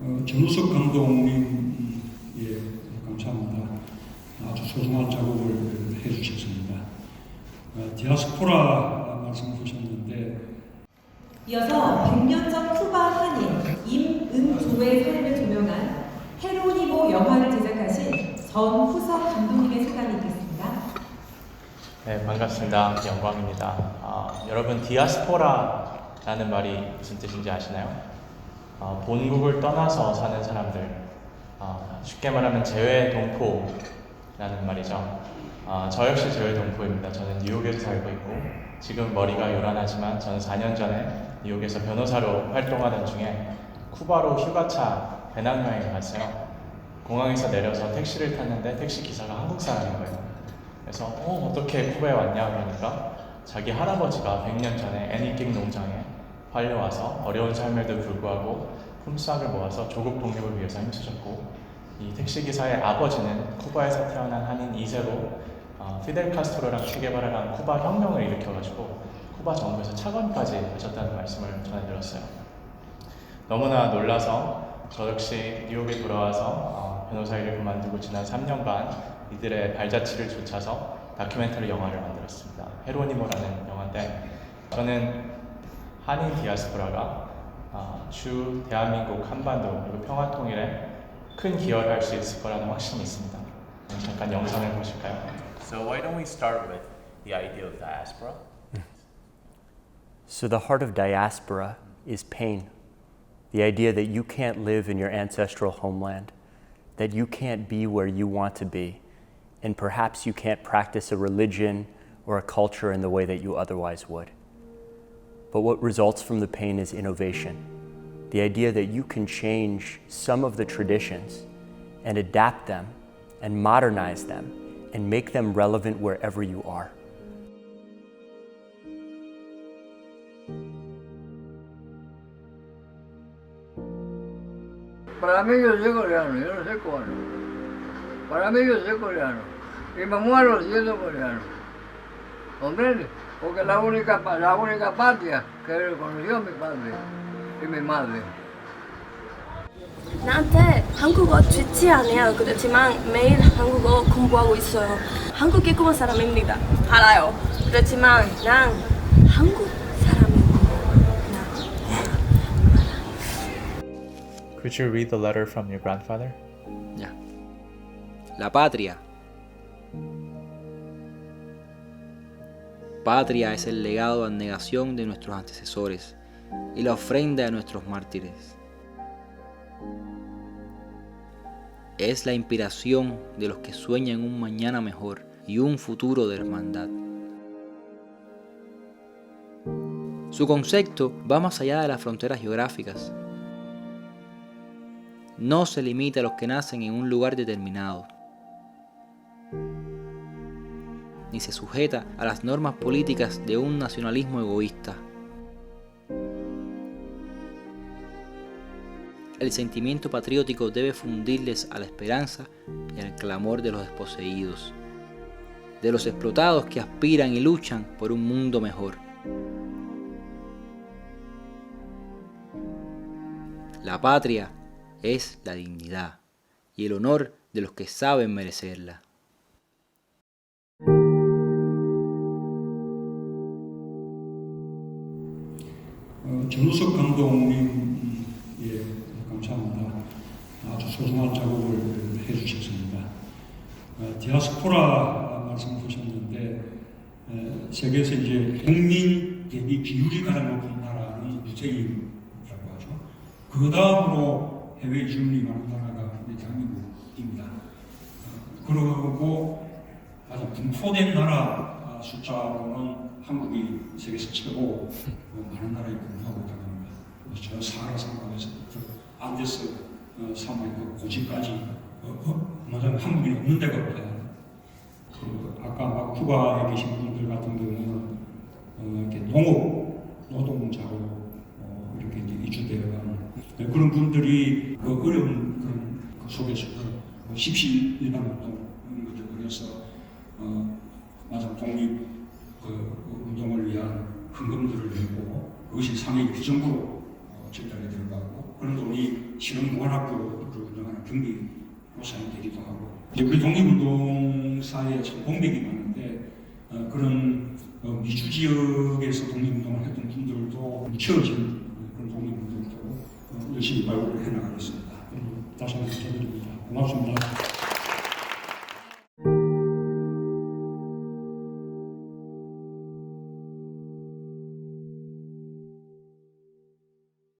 어, 전우석 감독님 예 감사합니다. 아주 소중한 작업을 해주셨습니다. 어, 디아스포라 말씀하셨는데 이어서 100년 전 쿠바 한인 임은조의 삶을 조명한 헤로니모 영화를 제작하신 전 후석 감독님의 소감이 있겠습니다. 네, 반갑습니다. 영광입니다. 아, 여러분, 디아스포라라는 말이 무슨 뜻인지 아시나요? 아, 본국을 떠나서 사는 사람들, 아, 쉽게 말하면 재외 동포라는 말이죠. 아, 저 역시 재외 동포입니다. 저는 뉴욕에서 살고 있고, 지금 머리가 요란하지만 저는 4년 전에 뉴욕에서 변호사로 활동하던 중에 쿠바로 휴가차 배낭여행을 갔어요. 공항에서 내려서 택시를 탔는데 택시 기사가 한국 사람인 거예요. 그래서 어 어떻게 쿠바에 왔냐 그러니까 자기 할아버지가 100년 전에 애니킹 농장에 팔려와서 어려운 삶에도 불구하고 품삯을 모아서 조국 독립을 위해서 힘쓰셨고 이 택시 기사의 아버지는 쿠바에서 태어난 한인 2세로 어, 피델 카스트로랑 체게바라랑 쿠바 혁명을 일으켜가지고 쿠바 정부에서 차관까지 하셨다는 말씀을 전해들었어요. 너무나 놀라서 저 역시 뉴욕에 돌아와서 어, 변호사 일을 그만두고 지난 3년간 이들의 발자취를 쫓아서 다큐멘터리 영화를 만들었습니다. 헤로니모라는 영화인데 저는 한인 디아스포라가 어, 주 대한민국 한반도 그리고 평화 통일에 큰 기여를 할 수 있을 거라는 확신이 있습니다. 그럼 잠깐 영상을 보실까요? So why don't we start with the idea of diaspora? So, the heart of diaspora is pain. The idea that you can't live in your ancestral homeland, that you can't be where you want to be, and perhaps you can't practice a religion or a culture in the way that you otherwise would. But what results from the pain is innovation. The idea that you can change some of the traditions and adapt them and modernize them and make them relevant wherever you are. Para mí yo soy coreano, yo no soy cubano. Para mí yo soy coreano. Y me muero siendo coreano. ¿Comprende? Porque la única, la única patria que reconoció mi padre y mi madre. 나한테 한국어 좋지 않아요. 그렇지만 매일 한국어 공부하고 있어요. 한국에 꾸은 사람입니다. 알아요. 그렇지만 난 한국 사람입니다. Could you read the letter from your grandfather? Ya. La patria. Patria es el legado de abnegación de nuestros antecesores y la ofrenda de nuestros mártires. Es la inspiración de los que sueñan un mañana mejor y un futuro de hermandad. Su concepto va más allá de las fronteras geográficas no se limita a los que nacen en un lugar determinado, ni se sujeta a las normas políticas de un nacionalismo egoísta. El sentimiento patriótico debe fundirles a la esperanza y al clamor de los desposeídos, de los explotados que aspiran y luchan por un mundo mejor. La patria es la dignidad y el honor de los que saben merecerla. 어, 전우석 감독님 예 감사합니다. 아주 소중한 작업을 해주셨습니다. 어, 디아스포라 말씀하셨는데 에, 세계에서 이제 국민 대비 비율이 가장 높은 나라는 유대인이라고 하죠. 그 다음으로 해외 이주민이 많은 나라가 대한민국입니다. 어, 그리고 가장 분포된 나라 아, 숫자로는 한국이 세계에서 최고 어, 많은 근무 저 사하라 상강에서 안데스 어, 사막의 그 고지까지 어, 어, 맞아 한국이 없는 데가 없다. 그 아까 막 쿠바에 계신 분들 같은 경우는 어, 이렇게 농업 노동자로 어, 이렇게 이제 이주되어 가는 네, 그런 분들이 그 어려운 그런 그 속에서 그 십시일반 운동 것들 그래서 어, 맞아 독립 그 운동을 위한 헌금들을 내고 그것이 상해 규정부로 어, 그런 돈이 실용공활학교를 운영하는 경비 노사이 되기도 하고 우리 독립운동사에 참 공백이 많은데 어, 그런 어, 미주 지역에서 독립운동을 했던 분들도 묻혀진 그런 독립운동도 어, 열심히 발굴을 해나가겠습니다. 다시 한번 감사드립니다. 고맙습니다.